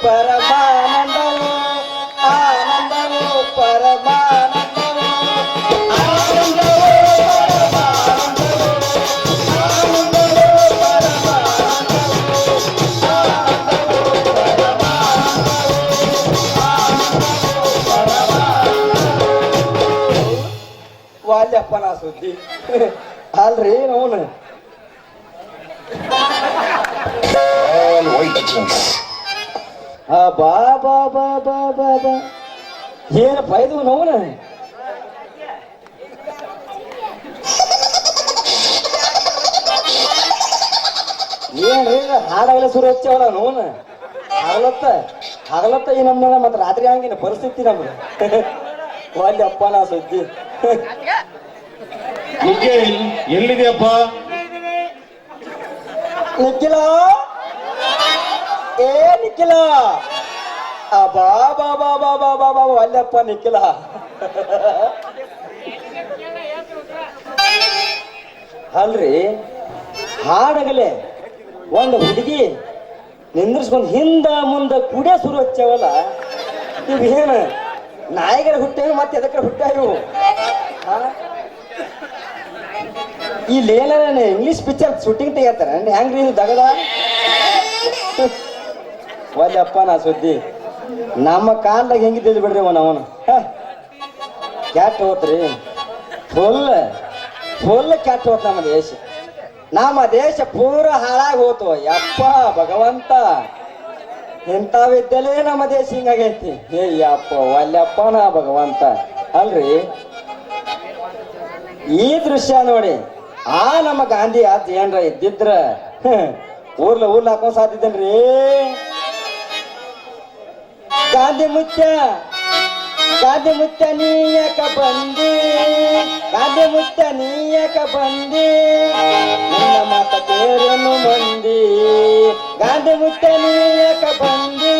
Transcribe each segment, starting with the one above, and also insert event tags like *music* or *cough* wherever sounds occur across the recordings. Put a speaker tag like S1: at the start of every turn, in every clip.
S1: ಪರಮಾನಂದವು ಆನಂದವು ಪರಮಾನಂದವು ಆನಂದವು ಪರಮಾನಂದವು ಆನಂದವು ಪರಮಾನಂದವು ವಾಲ್ಯಪ್ಪ ನಾ ಸುದ್ದಿ ಅಲ್ರಿ ಅವನು
S2: All waiting.
S1: ಆ ಬಾ ಬಾ ಬಾ ಬಾ ಬಾ ಬಾ. ಏನಪ್ಪ ಇದು ನೋವನ ಏನ್ರಿ ಹಾಡಾಗಲೇ ಶುರು ಹಚ್ಚವಲ್ಲ ನೋವನ ಹಗಲತ್ತ ಹಗಲತ್ತ ಈ ನಮ್ಮ ಮತ್ತೆ ರಾತ್ರಿ ಹಂಗಿನ ಪರಿಸ್ಥಿತಿ ನಮ್ಗೆ? ಒಲ್ಲಿ ಅಪ್ಪ ನಾ ಸುದ್ದಿ.
S3: ಎಲ್ಲಿದೆ ಎಲ್ಲಿದೆಯಪ್ಪ
S1: ನಿಖಿಲ? ಏ ನಿಖಿಲ? ಬಾ ಬಾ ಬಾ ಬಾ ಬಾ ಬಾ ಬಾ ಅಲ್ಲಪ್ಪ ನಿಖಿಲ. ಅಲ್ರಿ, ಹಾಡಗಲೆ ಒಂದು ಹುಡುಗಿ ನಿಂದ್ರಿಸ್ಕೊಂಡು ಹಿಂದ ಮುಂದ ಕುಡಿಯ ಶುರು ಹಚ್ಚವಲ್ಲ ಏನು ನಾಯಿಗಳ ಹುಟ್ಟೇವು ಮತ್ತೆ ಎದಕ್ಕೆ ಹುಟ್ಟ ಈ ಏನಾರ ಇಂಗ್ಲಿಷ್ ಪಿಕ್ಚರ್ ಶೂಟಿಂಗ್ ತೆಗಿತಾರ ಹೆಂಗ್ರಿ ಇದು ದಗದ? ಒಲ್ಲಪ್ಪ ನಾ ಸುದ್ದಿ. ನಮ್ಮ ಕಾಲ್ದಾಗ ಹೆಂಗಿದ್ದಿದ್ ಬಿಡ್ರಿ ಅವನ ಅವನು? ಕ್ಯಾಟ್ ಹೋತ್ರಿ. ಫುಲ್ ಫುಲ್ ಕ್ಯಾಟ್ ಹೋತ್ ನಮ್ಮ ದೇಶ. ನಮ್ಮ ದೇಶ ಪೂರ ಹಾಳಾಗಿ ಹೋತು. ಯಪ್ಪ ಭಗವಂತ. ಇಂಥವಿದ್ದಲೇ ನಮ್ಮ ದೇಶ ಹಿಂಗಾಗೈತಿ ಏ ಯಪ್ಪ ಒಲ್ಲಪ್ಪ ನಾ ಭಗವಂತ. ಅಲ್ರಿ? ಈ ದೃಶ್ಯ ನೋಡಿ. ಆ ನಮ್ಮ ಗಾಂಧಿ ಆತ ಏನ್ರ ಇದ್ದಿದ್ರ ಊರ್ಲ ಊರ್ಲ ಹಾಕೊಂಡ್ ಸಾತಿದ್ದೇನ್ರಿ? ಗಾಂಧಿ ಮುತ್ಯ ಗಾಂಧಿ ಮುತ್ಯ ನೀಯಕ ಬಂದಿ ಗಾಂಧಿ ಮುತ್ಯ ನೀಯಕ ಬಂದಿ ನನ್ನ ಮಾತ ಕೇರನು ಮಂದಿ ಗಾಂಧಿ ಮುತ್ಯ ನೀಯಕ ಬಂದಿ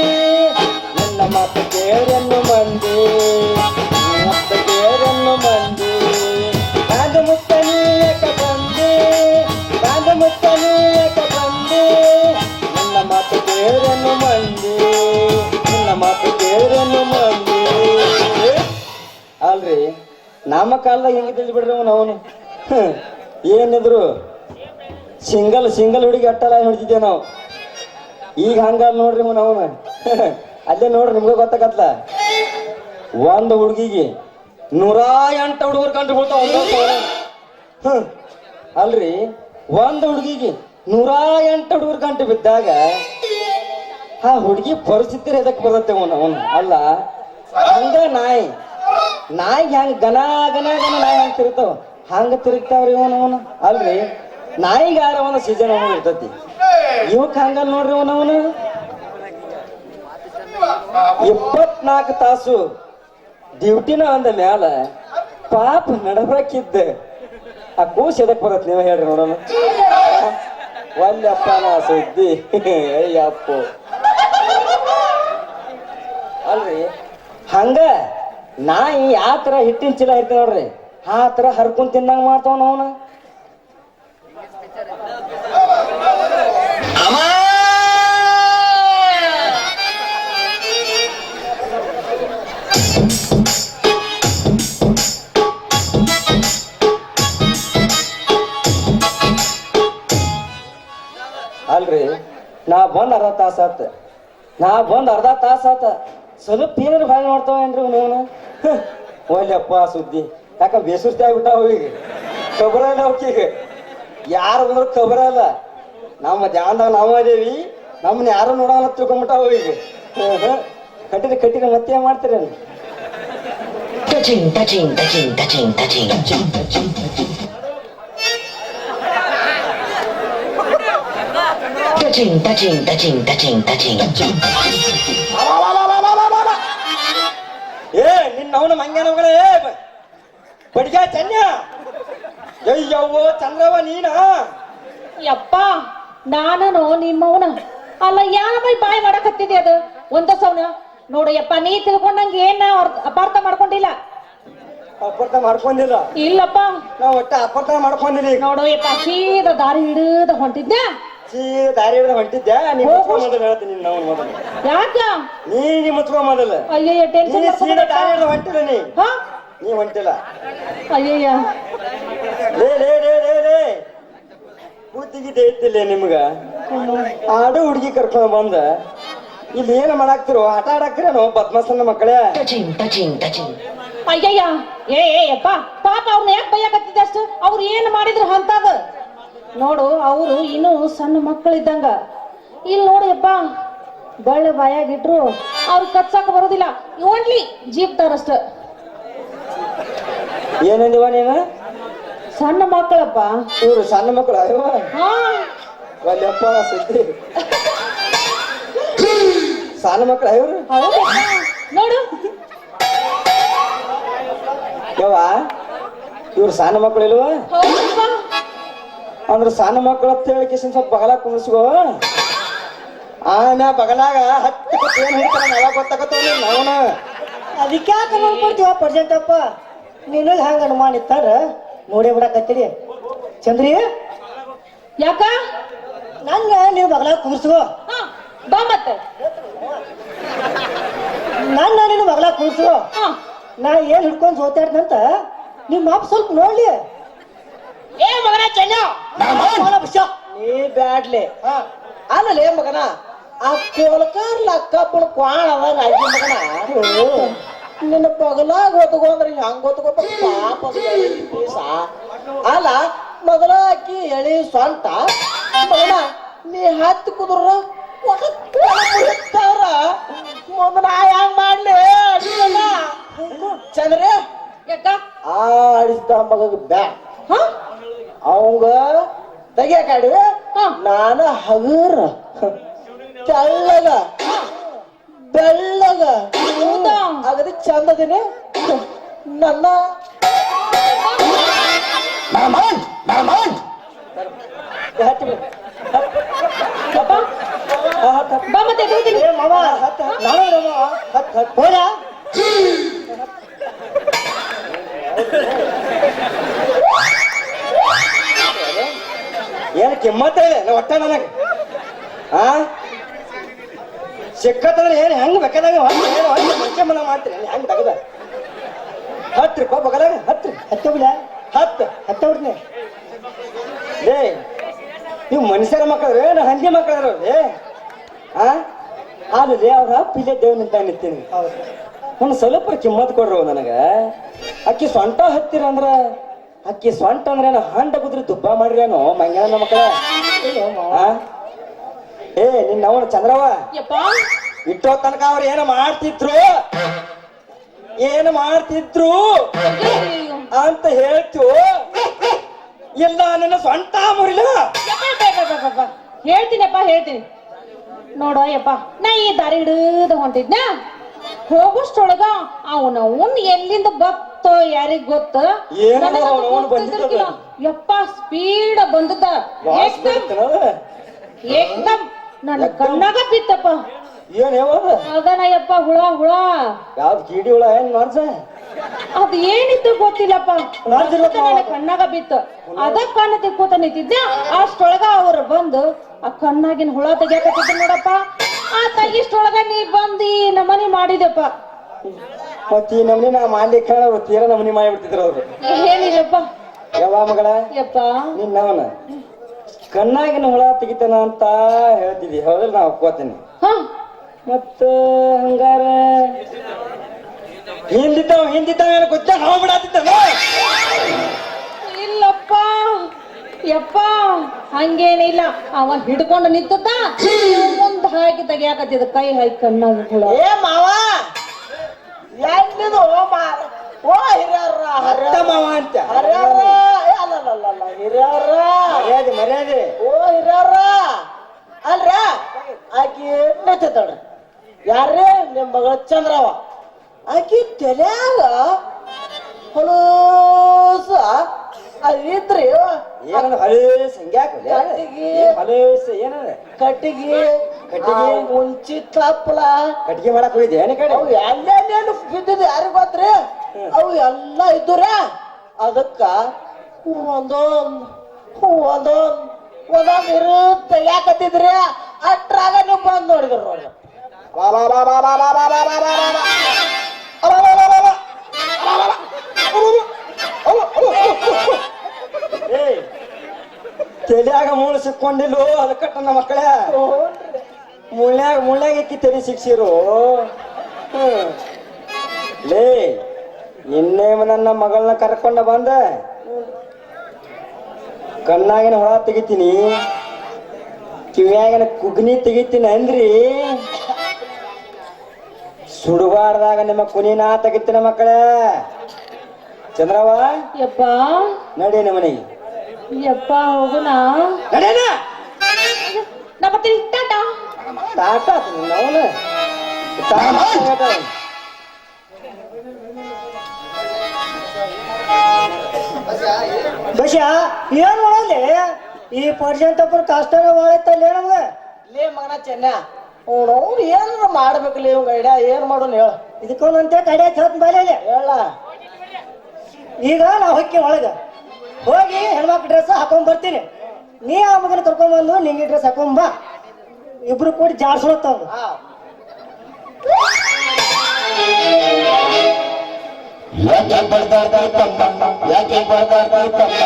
S1: ನನ್ನ ಮಾತ ಕೇರನ್ನು ಮಂದಿ ಮತ್ತ ಕೇರನ್ನು ಮಂದಿ ಮಾತು ಮಂದಿ ಅಲ್ರಿ ನಮ್ಮ ಕಾಲದಾಗ ಹೆಂಗಿದ್ದಿದ್ ಬಿಡ್ರಿ ಅವನು ಅವನು? ಏನಿದ್ರು? ಸಿಂಗಲ್ ಸಿಂಗಲ್ ಹುಡುಗಿ ಅಟ್ಟಲ್ಲ ಹಿಡಿದಿದ್ದೆ ನಾವು? ಈಗ ಹಂಗಲ್ಲ ನೋಡ್ರಿ ಅವನು ಅವನು. ಅಲ್ಲೇ ನೋಡ್ರಿ, ನಿಮ್ಗೆ ಗೊತ್ತಾಗತ್ತಲ್ಲ ಒಂದು ಹುಡುಗಿಗೆ ನೂರ ಎಂಟು ಹುಡುಗರು ಕಂಡು ಬಿಡ್ತಾವ. ಹ್ಮ್. ಅಲ್ರಿ, ಒಂದು ಹುಡುಗಿಗೆ ನೂರ ಎಂಟು ಹುಡುಗರು ಗಂಟೆ ಬಿದ್ದಾಗ ಆ ಹುಡುಗಿ ಪರಿಸ್ಥಿತಿ ಎದಕ್ ಬರುತ್ತೆ ಅವನು? ಅವನು ಅಲ್ಲ. ಹಂಗ ನಾಯಿ. ನಾಯಿ ಹೆಂಗ್ ಗನ ಗನ ಗನ ನಾಯಿ ಹೆಂಗ್ ತಿರುಗ್ತಾವ ಹಂಗ ತಿರುಗ್ತಾವ್ರಿ ಅವನು ಅವನು. ಅಲ್ರಿ? ನಾಯಿಗಾರ ಒಂದು ಸೀಸನ್ ಅವನು ಇರ್ತತಿ? ಇವಕ್ ಹಂಗಲ್ ನೋಡ್ರಿ ಅವನು ಇಪ್ಪತ್ನಾಲ್ಕು ತಾಸು ಡ್ಯೂಟಿನ ಅಂದ ಮ್ಯಾಲ ಪಾಪ ನಡಬೇಕಿದ್ದ ಆ ಕೂಸ್ ಎದಕ್ ಬರತ್ ನೀವ ಹೇಳ್ರಿ ನೋಡೋಣ. ಒಲ್ಲಪ್ಪ ನಾ ಸುದ್ದಿ. *laughs* ಅಯ್ಯಪ್ಪ. ಅಲ್ರಿ? ಹಂಗ ನಾಯಿ ಯಾವ ತರ ಹಿಟ್ಟಿನ ಚೀಲ ಇರ್ತೀವಿ ನೋಡ್ರಿ. ಆ ತರ ಹರ್ಕೊಂಡ್ ತಿನ್ನಂಗ ಮಾಡ್ತಾವ ನಾವನ ಅಲ್ರಿ ನಾ ಬಂದ್ ಅರ್ಧ ತಾಸ ಆತ. ನಾ ಬಂದ್ ಅರ್ಧ ತಾಸ ಆತ. ಸ್ವಲ್ಪ ಏನಾರ ಭಾಳ ಮಾಡ್ತಾವ ಏನ್ರಿ ನೀವು ಒಲ್ಲಪ್ಪ ಸುದ್ದಿ. ಯಾಕ ಬೇಸುರ್ತಿ ಆಗ್ಬಿಟ್ಟಾವ ಈಗ ಖಬರ ಇಲ್ಲ ಅವಕ್ಕೀಗ ಯಾರು ಬಂದ್ರು ಖಬರ ಅಲ್ಲ ನಮ್ಮ ಧ್ಯಾನದಾಗ ನಾವು ಅದೇವಿ. ನಮ್ಮನ್ನ ಯಾರು ನೋಡಲ್ಲ ತಿಳ್ಕೊಂಬಿಟ್ಟಾವ ಈಗ ಹ್ಮ್, ಹ್ಮ್. ಮತ್ತೆ ಏನ್ ಮತ್ತೆ ಚಿಂತ ಚಿಂತ
S2: ಚಿಂತ ಚಿಂತ ಚಿಂತ ಚಿಂತ ಚಿಂತ ಚಿಂತ ಚಿಂತ ಚಿಂತ ಚಿಂತ ಚಿಂತ
S1: ಏ ನಿನ್ನ ಅವನ ಮಂಗ್ಯಾನವುಗಳೇ. ಬಡಿಗ ಚನ್ಯ. ಅಯ್ಯವ್ವ ಚಂದ್ರವ ನೀನಾ?
S4: ಯಪ್ಪ ನಾನನು ನಿಮ್ಮವನ. ಅಲ್ಲ ಯಾವ ಬೈ ಬಾಯ್ ಮಾಡಕತ್ತಿದೆ ಅದು? ಒಂದ ಸೌನ ನೋಡು ಯಪ್ಪ ನೀ ತಿಳ್ಕೊಂಡಂಗ ಏನ ಅಪಾರ್ಥ ಮಾಡ್ಕೊಂಡಿಲ್ಲ?
S1: ಅಪಾರ್ಥ ಮಾಡ್ಕೊಂಡಿಲ್ಲ?
S4: ಇಲ್ಲಪ್ಪ.
S1: ನಾವು ಒಟ್ಟ ಅಪಾರ್ಥ ಮಾಡ್ಕೊಂಡಿಲ್ಲ
S4: ನೋಡು ಯಪ್ಪ ಸೀದ ದಾರಿ ಹಿಡಿದ ಹೊಂಟಿದ್ದೆ.
S1: ಸೀದಾ ಹಿಡಿದು ಹೊಂಟಿದ್ದೆ ನೀ. ಮುಚ್ಕೊ ಮೊದಲು ಹೇಳ್ತೀನಿ ನಾವು ಮೊದಲು.
S4: ಯಾಕ?
S1: ನೀ ನೀ ಮುಚ್ಕೊ ಮೊದಲು.
S4: ಅಯ್ಯಯ್ಯ ಟೆನ್ಷನ್
S1: ಸೀದಾ ದಾರಿ ಹಿಡಿದು ಹೊಂಟಿಲ್ಲ ನೀ.
S4: ಹಾ?
S1: ನೀ ಹೊಂಟಿಲ್ಲ.
S4: ಅಯ್ಯಯ್ಯ.
S1: ಲೇ ಲೇ ಲೇ ಲೇ ಲೇ. ಬುದ್ಧಿಗಿದ್ದೆ ಐತಿಲ್ಲ ನಿಮ್ಗ? ಆಡು ಹುಡುಗಿ ಕರ್ಕೊಂಡು ಬಂದ. ಇಲ್ಲಿ ಏನ್ ಮಾಡಾಕ್ತಿರೋ? ಆಟ ಆಡಾಕ್ತಿರೇನೋ ಬದ್ಮಾಸನ ಮಕ್ಕಳೇ.
S4: ಅಯ್ಯಯ್ಯ. ಏ ಏ ಅಪ್ಪ. ಪಾಪ ಅವ್ರನ್ನ ಯಾಕೆ ಬೈಯಾಕತ್ತಿದ್ದೆ ಅಷ್ಟು ಅವ್ರು ಏನ್ ಮಾಡಿದ್ರು ಅಂತದ? ನೋಡು ಅವರು ಇನ್ನೂ ಸಣ್ಣ ಮಕ್ಕಳಿದ್ದಂಗ. ಇಲ್ಲಿ ನೋಡಿಯಪ್ಪ ಬಳ್ಳ ಬಾಯಾಗಿಟ್ರು ಅವ್ರು ಕಚ್ಚಾಕ ಬರೋದಿಲ್ಲ. ಓನ್ಲಿ ಜೀಪ್ತಾರಷ್ಟ
S1: ಏನಂದಿವ ನೀನು?
S4: ಸಣ್ಣ ಮಕ್ಕಳಪ್ಪ.
S1: ಇವ್ರು ಸಣ್ಣ ಮಕ್ಕಳು ಅಯ್ಯೋ
S4: ಹಾ.
S1: ಒಲ್ಲಪ್ಪ ಸುದ್ದಿ. ಸಣ್ಣ ಮಕ್ಕಳು
S4: ನೋಡು.
S1: ಯವ್ವ ಇವ್ರು ಸಣ್ಣ ಮಕ್ಕಳು ಇಲ್ವಾ?
S4: ಹೌದಪ್ಪ
S1: ಅಂದ್ರೆ ಸಣ್ಣ ಮಕ್ಕಳು ಅಂತ ಹೇಳಿ ಕಿಶನ್ ಸ್ವಲ್ಪ ಬಗಲ ಕುಣಿಸ್ಕೋ ಆನ ಬಗಲಾಗ ಹತ್ತು ಏನ್ ಹಿಡ್ತಾರ ನಾವ ಗೊತ್ತಾಗತ್ತ ನಾವನ
S5: ಅದಕ್ಕೆ ಯಾಕೆ ನೋಡ್ಕೊಡ್ತೀವ ಪರ್ಸೆಂಟಪ್ಪ ನೀನು ಹ್ಯಾಂಗ ಅನುಮಾನ ಇತ್ತಾರ ನೋಡೇ ಬಿಡಕತ್ತೀರಿ. ಚಂದ್ರಿ?
S4: ಯಾಕ?
S5: ನಂಗ ನೀವು ಬಗಲಾಗ ಕುಂದ್ರಿಸ್ಕೋ.
S4: ಹಾ ಬಾ ಮತ್ತೆ.
S5: ನನ್ನ ನೀನು ಬಗಲಾಗ ಕುಂದ್ರಿಸ್ಕೋ.
S4: ಹಾ.
S5: ನಾ ಏನ್ ಹಿಡ್ಕೊಂಡು ಸೋತಾಡ್ದಂತ ನಿಮ್ಮ ಅಪ್ಪ ಸ್ವಲ್ಪ ನೋಡ್ಲಿ.
S4: ಏ ಮಗನ ಚೆನ್ನ.
S1: ನೀ ಬ್ಯಾಡ್ಲೆ. ಆಮೇಲೆ ಮಗನ ಆ ಕೋಲ್ಕಾರ ಅಕ್ಕಪ್ಪನ ಕ್ವಾಣ ಅದಾಗ ಅಜ್ಜಿ ಮಗನ. ನಿನ್ನ ಬಗಲಾಗ ಹೊತ್ಕೊಂಡ್ರೆ ಹೆಂಗ್ ಹೊತ್ಕೋಬೇಕು ಪಾಪ ಅಲ್ಲ ಮೊದಲ ಅಕ್ಕಿ ಎಳಿ ಸ್ವಂತ. ಮಗನ ನೀ ಹತ್ತಿ ಕುದ್ರ ಮೊದಲ ಹೆಂಗ್ ಮಾಡ್ಲಿ? ಚಂದ್ರೆ
S4: ಆ
S1: ಅಡಿಸ್ತಾ ಮಗಗ ಬ್ಯಾ.
S4: ಹಾ?
S1: ಅವಂಗ ತೆಗಿಯಕಾಡಿ
S4: ಹಾ.
S1: ನಾನು ಹಗರ. ತೆಳ್ಳಗ ಬೆಳ್ಳಗ.
S4: ಹೌದಾ?
S1: ಅಗದಿ ಚಂದದಿನಿ. ನನ್ನ ಹತ್ತಿ ಏನ್ ಕಿಮ್ಮತ್ತ ಇದೆ ಒಟ್ಟ ನನಗೆ. ಆ? ಸಿಕ್ಕತ್ತಂದ್ರೆ ಏನು ಹೆಂಗ್ ಬೇಕಾದಾಗ ಮನುಷ್ಯ ಮನ ಮಾಡ್ತೀನಿ ಹೆಂಗ್ ತಗದ ಹತ್ತು ರೂಪಾಯಿ ಬಗಲಾಗ ಹತ್ತು
S5: ಹತ್ತ ಬಿಡ
S1: ಹತ್ತು.
S5: ಹತ್ತ ಬಿಡ್ತೀನಿ
S1: ಏ ನೀವು ಮನುಷ್ಯರ ಮಕ್ಕಳು ಏನು ಹಂದಿ ಮಕ್ಕಳು ಏ ಆ? ಅಲ್ಲಿ ಅವ್ರ ಪಿಲೆ ದೇವ್ ನಿಂತ ನಿಂತೀನಿ ಒಂದು ಸ್ವಲ್ಪ ಕಿಮ್ಮತ್ ಕೊಡ್ರು ನನಗ. ಅಕ್ಕಿ ಸೊಂಟ ಹತ್ತಿರ ಅಂದ್ರ ಅಕ್ಕಿ ಸೊಂಟ ಅಂದ್ರೆ ಏನು ಹಂಡ ಕುದ್ರಿ ತುಪ್ಪ ಮಾಡ್ರೇನು ಮಂಗ್ಯಾನ ಮಕ್ಕಳ ಆ? ಏ ನಿನ್ನ ಅವನು ಚಂದ್ರವ?
S4: ಯಪ್ಪ.
S1: ಇಟ್ಟೋ ತನಕ ಅವ್ರು ಏನು ಮಾಡ್ತಿದ್ರು? ಏನು ಮಾಡ್ತಿದ್ರು? ಅಂತ ಹೇಳ್ತು ಇಲ್ಲ ನನ್ನ ಸೊಂಟ ಮುರಿಲ.
S4: ಹೇಳ್ತೀನಪ್ಪ ಹೇಳ್ತೀನಿ. ನೋಡೋ ಯಪ್ಪ ನಾ ಈ ದಾರಿ ಹಿಡಿದು ಹೊಂಟಿದ್ನ. ಹೋಗೋಷ್ಟೊಳಗ ಅವನ ಉನ್ ಎಲ್ಲಿಂದ ಬತ್ತೋ ಯಾರಿಗ್ ಗೊತ್ತ?
S1: ಏನೋ
S4: ನನಗಂತೂ
S1: ಅವ್ನ್ ಅವ್ನ್
S4: ಗೊತ್ತಿದ್ದಿರ್ಕಿಲ್ಲ.
S1: ಬಂದಿದ್ದದ.
S4: ಯಪ್ಪ ಸ್ಪೀಡ್ ಬಂದದ ಏಕ್ದಮ್ ಏಕ್ದಮ್ ನನ್ನ ಕಣ್ಣಾಗ ಬಿತ್ತಪ್ಪ
S1: ಏನ್
S4: ಯಪ್ಪ ಹುಳ ಹುಳ.
S1: ಯಾವ ಕೀಡಿ ಹುಳ ಏನ್ ಮಾಡ್ಸ
S4: ಅದ್ ಏನಿತ್ತು ಗೊತ್ತಿಲ್ಲಪ್ಪ. ನನ್ನ ಕಣ್ಣಾಗ ಬಿತ್ತು. ಅದ ಕಣ್ಣ ತಿಕ್ಕೋತ ನಿಂತಿದ್ದೆ. ಅಷ್ಟೊಳಗ ಅವ್ರು ಬಂದು ಆ ಕಣ್ಣಾಗಿನ ಹುಳ ತೆಗಿಯಾಕತ್ತಿದ್ರು ನೋಡಪ್ಪ. ಆ ತಗಿಷ್ಟೊಳಗ ನೀ ಬಂದಿ ನಮನಿ ಮಾಡಿದೆಪ್ಪ
S1: ಮತ್ತ ಈ ನಮ್ನಿ ನಾ ಮಾಡ್ಲಿಕ್ಕೆ ಕಾಣ ತೀರ ನಮ್ನಿ ಮಾಡಿಬಿಡ್ತಿದ್ರು ಅವ್ರು.
S4: ಏನಿಲ್ಲಪ್ಪ.
S1: ಯಾವ ಮಗಳ?
S4: ಯಪ್ಪ.
S1: ನಿನ್ನವನ ಕಣ್ಣಾಗಿನ ಹುಳ ತೆಗಿತಾನ ಅಂತ ಹೇಳ್ತಿದ್ದಿ. ಹೌದಲ್ಲ ನಾ ಒಪ್ಕೋತೀನಿ. ಮತ್ತ ಹಂಗಾರ? ಹಿಂದಿದ್ದವ ಹಿಂದಿದ್ದವ ಏನು ಗೊತ್ತ? ನಾವು ಬಿಡಾತಿದ್ದಾನ
S4: ಇಲ್ಲಪ್ಪ. ಯಪ್ಪ. ಹಂಗೇನಿಲ್ಲ. ಅವ ಹಿಡ್ಕೊಂಡು ನಿಂತದ ಮುಂದ್ ಹಾಕಿ ತೆಗಿಯಾಕತ್ತಿದ ಕೈ ಹಾಕಿ ಕಣ್ಣಾಗ ಹುಳ.
S1: ಏ ಮಾವ! ಎಲ್ಲಿದು? ಮಾರ ಓ ಹಿರಿಯರ ಹರ್ಯ ಮಾವ ಅಂತ. ಹರ್ಯಾರ. ಅಲ್ಲಲ್ಲ ಹಿರಿಯರ. ಮರ್ಯಾದೆ ಮರ್ಯಾದೆ. ಓ ಹಿರಿಯರ. ಅಲ್ರ? ಆಕಿ ನಿಂತೈತಳ್ರಿ ಯಾರೇ ನಿಮ್ಮ ಮಗಳ ಚಂದ್ರವ. ಆಕಿ ತಲ್ಯಾಗ ಹೊಲಸ ಅದಿದ್ರಿ ಏನು ಹಳೇಸ್ ಹಂಗ್ಯಾಕ ಹಳೇಸ್ ಏನ ಕಟ್ಟಿಗೆ. ಕಟ್ಟಿಗೆ ಮುಂಚಿ ತಪ್ಪಲ ಕಟ್ಟಿಗೆ ಮಾಡಕ್ ಹೋಗಿದೆ ಏನ ಕಡೆ ಅವು ಎಲ್ಲೇನೇನು ಬಿದ್ದಿದ್ದು ಯಾರಿಗೆ ಗೊತ್ತ್ರಿ ಅವು ಎಲ್ಲ ಇದ್ದವ್ರ ಅದಕ್ಕ ಒಂದೊಂದ್ ಒಂದೊಂದ್
S5: ಒಂದೊಂದ್ ಇರು ತೆಗ್ಯಾಕತ್ತಿದ್ರಿ ಅಟ್ರಾಗ ನೀವು ಬಂದ್ ನೋಡಿದ್ರು ನೋಡಿ
S1: ತಲೆಯಾಗ ಮೂಲ ಸಿಕ್ಕೊಂಡಿಲ್ಲ ಅದಕ್ಕಟ್ಟ ಮಕ್ಕಳೇ ಮುಳ್ಳ್ಯಾಗ ಮುಳ್ಳ್ಯಾಗ ಎಕ್ಕಿ ತಲೆ ಸಿಕ್ಸಿರು. ಹ್ಮ್. ಲೇ ನಿನ್ನೆ ನನ್ನ ಮಗಳನ್ನ ಕರ್ಕೊಂಡ ಬಂದ? ಕಣ್ಣಾಗಿನ ಹೊಳ ತೆಗಿತೀನಿ. ಕಿವಿಯಾಗಿನ ಕುಗ್ನಿ ತೆಗಿತೀನಿ ಅಂದ್ರಿ. ಸುಡುಬಾರ್ದಾಗ ನಿಮ್ಮ ಕುನಿ ತೆಗಿತೀನ ತೆಗಿತೀನಿ ಮಕ್ಕಳೇ. ಚಂದ್ರವ
S4: ಯಪ್ಪ.
S1: ನಡಿ ನಮ್ಮ ಮನೆಗೆ.
S4: ಯಪ್ಪ ಹೋಗುಣ
S1: ನಮ್ಮ
S4: ನಾ
S1: ತಾಟ ಅವನು
S5: ಬಸ್ಯ ಏನ್ ಮಾಡಲಿ ಈ ಪರ್ಸೆಂಟಪ್ಪನ ಕಷ್ಟ ಮಾಡೈತಲ್ಲ ನಮ್ಗೆ ಲೇ ಮಗನ ಚೆನ್ನ ಅವ್ನು ಏನಾರ ಮಾಡ್ಬೇಕಲ್ಲ ಇವ್ ಐಡಿಯಾ ಏನ್ ಮಾಡೋಣ ಹೇಳ. ಇದಕ್ಕೊಂದಂತೆ ಕಡೆ ಹೇಳ್ತ ಮೇಲೆ ಹೇಳ. ಈಗ ನಾ ಹೊಕ್ಕಿ ಒಳಗ. ಹೋಗಿ ಹೆಣ್ಮಕ್ಳು ಡ್ರೆಸ್ ಹಾಕೊಂಡ್ ಬರ್ತೀನಿ. ನೀ ಆ ಮಗನ ಕರ್ಕೊಂಡ್ ಬಂದು ನಿಂಗೆ ಡ್ರೆಸ್ ಹಾಕೊಂಡ್ ಬಾ. ಇಬ್ರು ಕೂಡಿ ಜಾಡ್ಸೋತ್ತವ್
S3: ಯಾಕೆ ಬರ್ದಾರ್ದ ತಮ್ಮ ಯಾಕೆ ಬರ್ದಾರ್ದ ತಮ್ಮ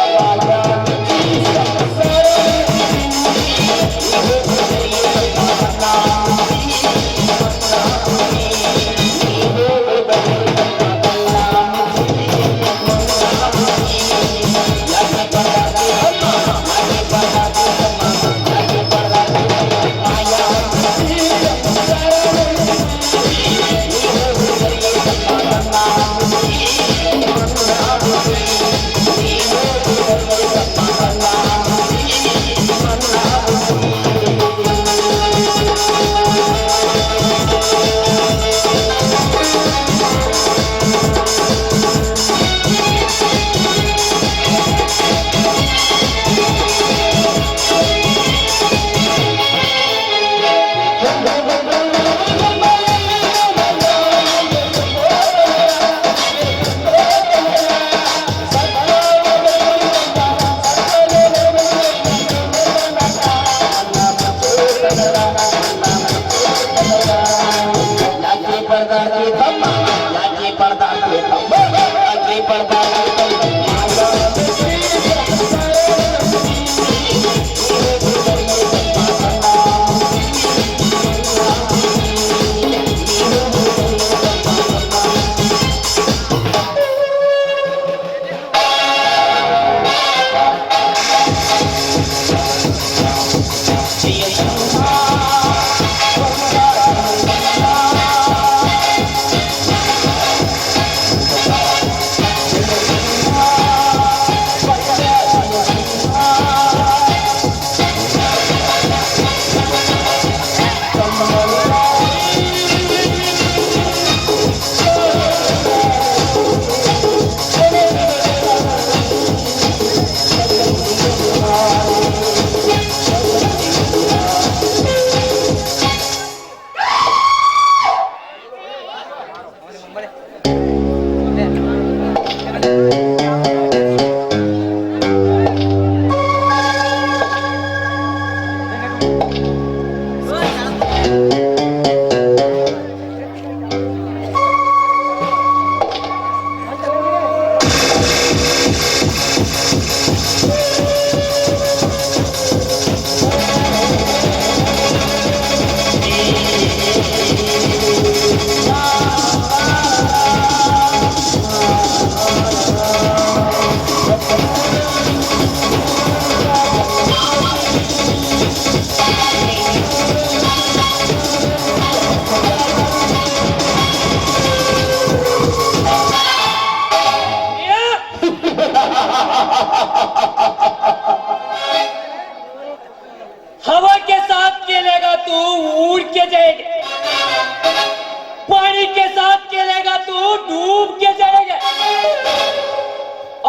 S6: साथ खेलेगा तू डूब के जाएगा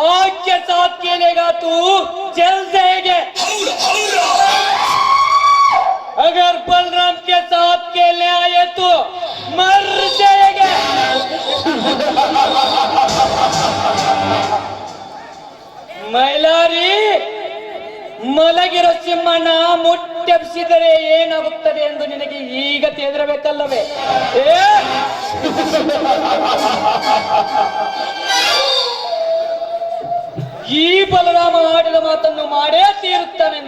S6: आग के साथ खेलेगा तू जल जाएगा अगर बलराम के साथ खेलने आए तो मर जाएगा मैलारी ಮಲಗಿರೋ ಸಿಂಹನ ಮುಟ್ಟೆಬ್ಸಿದರೆ ಏನಾಗುತ್ತದೆ ಎಂದು ನಿನಗೆ ಈಗ ತಿಳಿದಿರಬೇಕಲ್ಲವೇ? ಈ ಬಲರಾಮ ಆಡಿದ ಮಾತನ್ನು ಮಾಡೇ ತೀರುತ್ತಾನೆ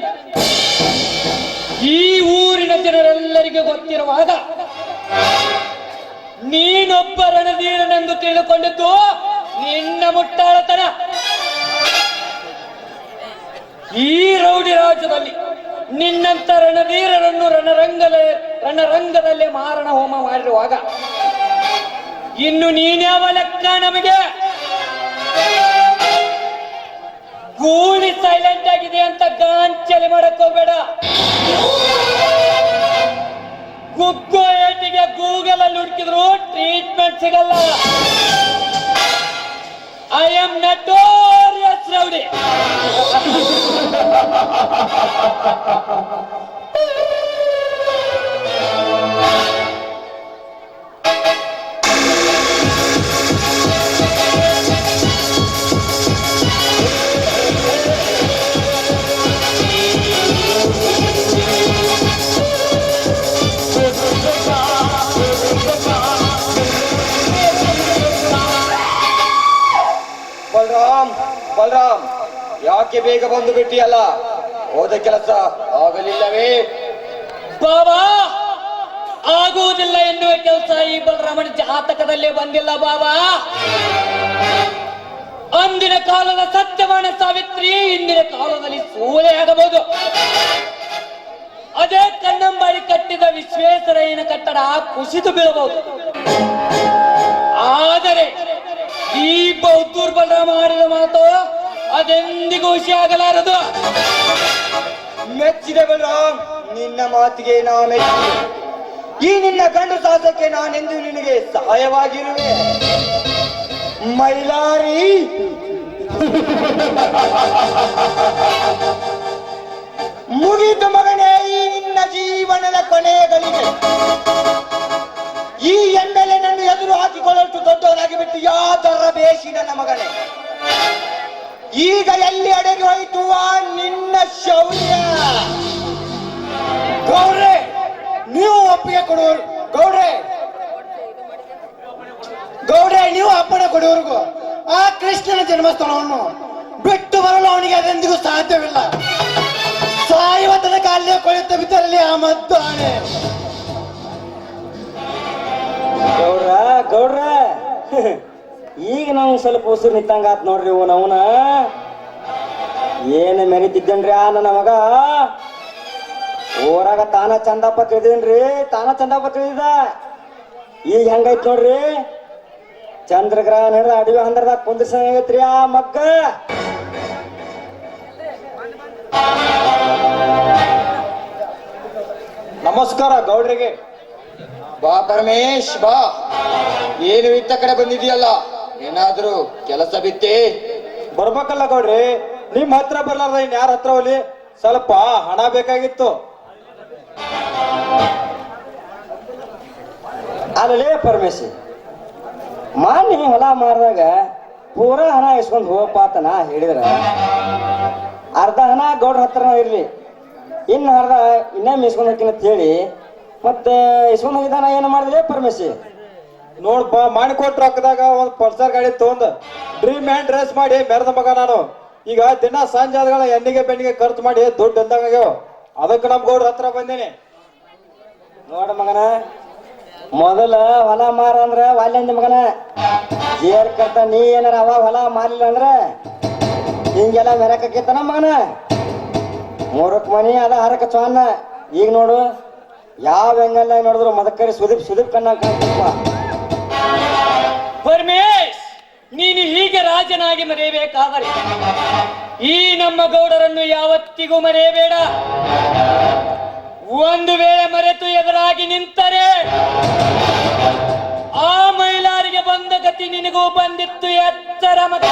S6: ಈ ಊರಿನ ಜನರೆಲ್ಲರಿಗೂ ಗೊತ್ತಿರುವಾಗ ನೀನೊಬ್ಬ ರಣಧೀರನೆಂದು ತಿಳಿದುಕೊಂಡಿದ್ದು ನಿನ್ನ ಮುಟ್ಟಾಳತನ. ಈ ರೌಡಿ ರಾಜ್ಯದಲ್ಲಿ ನಿನ್ನಂತ ರಣವೀರರನ್ನು ರಣರಂಗಲೇ, ರಣರಂಗದಲ್ಲೇ ಮಾರಣ ಹೋಮ ಮಾಡಿರುವಾಗ, ಇನ್ನು ನೀನ್ಯಾವ ಲೆಕ್ಕ ನಮಗೆ? ಗೂಳಿ ಸೈಲೆಂಟ್ ಆಗಿದೆ ಅಂತ ಗಾಂಚಲಿ ಮಾಡಕ್ ಹೋಗ್ಬೇಡ. ಗುಗ್ಗೋ ಏಟಿಗೆ ಗೂಗಲ್ ಅಲ್ಲಿ ಹುಡುಕಿದ್ರು ಟ್ರೀಟ್ಮೆಂಟ್ ಸಿಗಲ್ಲ. I am notorious rowdy.
S1: Balaram Balaram ಯಾಕೆ ಬೇಗ ಬಂದು ಬಿಟ್ಟಿಯಲ್ಲ? ಹೋದ ಕೆಲಸ ಆಗಲಿಲ್ಲವೇ?
S6: ಬಾಬಾ, ಆಗುವುದಿಲ್ಲ ಎನ್ನುವ ಕೆಲಸ ಈ ಬಲರಾಮನ ಜಾತಕದಲ್ಲಿ ಬಂದಿಲ್ಲ ಬಾಬಾ. ಅಂದಿನ ಕಾಲದ ಸತ್ಯವಾಣ ಸಾವಿತ್ರಿ ಇಂದಿನ ಕಾಲದಲ್ಲಿ ಸೂಳೆ ಆಗಬಹುದು. ಅದೇ ಕನ್ನಂಬಾಡಿ ಕಟ್ಟಿದ ವಿಶ್ವೇಶ್ವರಯ್ಯನ ಕಟ್ಟಡ ಕುಸಿದು ಬೀಳಬಹುದು. ಆದರೆ ಈ ಬೌದ್ಧೂರ್ ಬಲರಾಮ ಆಡಿದ ಮಾತು ಅದೆಂದಿಗೂ ಖುಷಿ ಆಗಲಾರದು?
S1: ಮೆಚ್ಚಿದೆ ಬಲರಾಮ್ ನಿನ್ನ ಮಾತಿಗೆ ನಾ ಮೆಚ್ಚಿದೆ ಈ ನಿನ್ನ ಕಂಡು ಸಾಧಕ್ಕೆ ನಾನೆಂದು ನಿನಗೆ ಸಹಾಯವಾಗಿರುವೆ? ಮೈಲಾರಿ. ಮುಗಿತು ಮಗನೇ, ಈ ನಿನ್ನ ಜೀವನದ ಕೊನೆಯಗಳಿಗೆ ಈ ಎಮ್ಮೆಲೆ ನನ್ನ ಎದುರು ಹಾಕಿಕೊಳ್ಳಷ್ಟು ದೊಡ್ಡವನಾಗಿ ಬಿಟ್ಟು ಯಾದರ ಬೇಸಿ ನನ್ನ ಮಗನೇ. ಈಗ ಎಲ್ಲಿ ಅಡಗಿ ಹೋಯಿತು ಆ ನಿನ್ನ ಶೌರ್ಯ? ಗೌಡ್ರೆ, ನೀವು ಒಪ್ಪಿಗೆ ಕೊಡುವರು ಗೌಡ್ರೆ. ಗೌಡ್ರೆ, ನೀವು ಅಪ್ಪಣೆ ಕೊಡುವವರೆಗೂ ಆ ಕೃಷ್ಣನ ಜನ್ಮಸ್ಥಳವನ್ನು ಬಿಟ್ಟು ಬರಲು ಅವನಿಗೆ ಅದೆಂದಿಗೂ ಸಾಧ್ಯವಿಲ್ಲ. ಸಾಯುವ ತನಕ ಅಲ್ಲೇ ಕೊಳೆತ ಬಿದ್ದರಲ್ಲಿ ಆ ಮದ್ದು ಆಣೆ ಗೌಡ್ರ ಗೌಡ್ರ. ಈಗ ನಾವು ಸ್ವಲ್ಪ ಉಸಿರು ನಿಂತಂಗ ಆತ್ ನೋಡ್ರಿ ಇವ್ ಏನು ಮೆರೀತಿದ್ದೇನೆ ಮೆರಿತಿದ್ದೇನ್ರಿ ಆ ನನ್ನ ಮಗ? ಊರಾಗ ತಾನ ಚಂದಪ್ಪ ತಿಳಿದೇನ್ರಿ ತಾನ ಚಂದಪ್ಪ ತಿಳಿದ ಈಗ ಹೆಂಗೈತ್ ನೋಡ್ರಿ? ಚಂದ್ರಗ್ರಹ ನಡೆದ ಅಡವಿ ಹಂದ್ರದಾಗ ಕುಂದ್ರಸಂಗೈತ್ರಿ ಆ ಮಗ್ಗ. ನಮಸ್ಕಾರ ಗೌಡ್ರಿಗೆ. ಬಾ ಪರಮೇಶ್, ಬಾ. ಏನು ಇತ್ತ ಕಡೆ ಬಂದಿದೆಯಲ್ಲ ಏನಾದ್ರೂ ಕೆಲಸ ಬಿತ್ತಿ? ಬರ್ಬೇಕಲ್ಲ ಗೌಡ್ರಿ. ನಿಮ್ ಹತ್ರ ಬರ್ಲಾರ್ದ ಇನ್ ಯಾರ ಹತ್ರ ಹೋಲಿ ಸ್ವಲ್ಪ ಹಣ ಬೇಕಾಗಿತ್ತು. ಅಲ್ಲಲೇ ಪರಮೇಶಿ ಮಾನ್ಯ ಹೊಲ ಮಾರಿದಾಗ ಪೂರಾ ಹಣ ಇಸ್ಕೊಂಡು ಹೋಗಪ್ಪ ಅಂತ ನಾ ಹೇಳಿದ್ರ. ಅರ್ಧ ಹಣ ಗೌಡ್ರ ಹತ್ರ ಇರ್ಲಿ. ಇನ್ನು ಅರ್ಧ ಇನ್ನೇ ಇಸ್ಕೊಂಡು ಹೋಗ್ತೀನಿ ಅಂತ ಹೇಳಿ, ಮತ್ತೆ ಇಸ್ಕೊಂಡ್ ಹೋಗಿದ್ದಾನ ಏನು ಮಾಡಿದ್ರೆ ಪರಮೇಶಿ
S7: ನೋಡ್ಪ ಮಾಡಿಕೊಟ್ರ ರೊಕ್ಕದಾಗ ಒಂದ್ ಪಲ್ಸರ್ ಗಾಡಿ ತಗೊಂಡ್ ಡ್ರೀಮ್ ಹ್ಯಾಂಡ್ ಡ್ರೆಸ್ ಮಾಡಿ ಮೆರೆದ ಮಗ ನಾನು. ಈಗ ದಿನ ಸಂಜೆ ಆದ್ಗಳ ಎಣ್ಣಿಗೆ ಬೆಣ್ಣಿಗೆ ಖರ್ಚು ಮಾಡಿ ದುಡ್ಡು ಎಂದಾಗ ಅದಕ್ಕೆ ನಮ್ ಗೌಡ್ರ ಹತ್ರ ಬಂದೇನಿ.
S1: ನೋಡ ಮಗನ, ಮೊದಲ ಹೊಲ ಮಾರ ಅಂದ್ರ ವಾಲ್ಯಂದ ಮಗನ. ಕರ್ತ ನೀ ಏನಾರ ಅವ ಹೊಲ ಮಾರಲಿಲ್ಲ ಅಂದ್ರ ಹಿಂಗೆಲ್ಲ ಮೆರಕಕ್ಕಿತ್ತನ ಮಗನ. ಮೂರಕ್ ಮನಿ ಅದ ಹರಕ ಚೋನ್ನ ಈಗ ನೋಡು, ಯಾವ ಹೆಂಗಲ್ಲ ನೋಡಿದ್ರು ಮದಕರಿ ಸುದೀಪ್ ಸುದೀಪ್ ಕಣ್ಣ ಕಾಣ್ತಪ್ಪ
S6: ಪರಮೇಶ್ ನೀನು ಹೀಗೆ ರಾಜನಾಗಿ ಮರೆಯಬೇಕಾದರೆ ಈ ನಮ್ಮ ಗೌಡರನ್ನು ಯಾವತ್ತಿಗೂ ಮರೆಯಬೇಡ. ಒಂದು ವೇಳೆ ಮರೆತು ಎದುರಾಗಿ ನಿಂತರೆ ಆ ಮಹಿಳಾರಿಗೆ ಬಂದ ಗತಿ ನಿನಗೂ ಬಂದಿತ್ತು ಎತ್ತರ ಮತ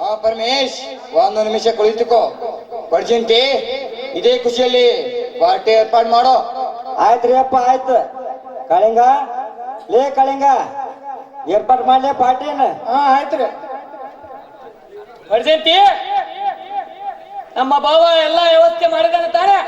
S1: ಹಾ ಪರಮೇಶ್ ಒಂದು ನಿಮಿಷ ಕುಳಿತುಕೋ. ಪರ್ಜೆಂಟಿ ಇದೇ ಖುಷಿಯಲ್ಲಿ ಪಾರ್ಟಿ ಏರ್ಪಾಡು ಮಾಡೋ. ರೀ ಅಪ್ಪ ಆಯ್ತು. ಕಳಿಂಗ ಏ ಕಳಿಂಗ ಏರ್ಪಾಟ್ ಮಾಡ್ಲೆ ಪಾರ್ಟಿನ? ಹಾ ಆಯ್ತ್ರಿ
S6: ಅರ್ಜೆಂಟಿ ನಮ್ಮ ಭಾವ ಎಲ್ಲ ವ್ಯವಸ್ಥೆ ಮಾಡಿದಾನೆ ತಾನೆ.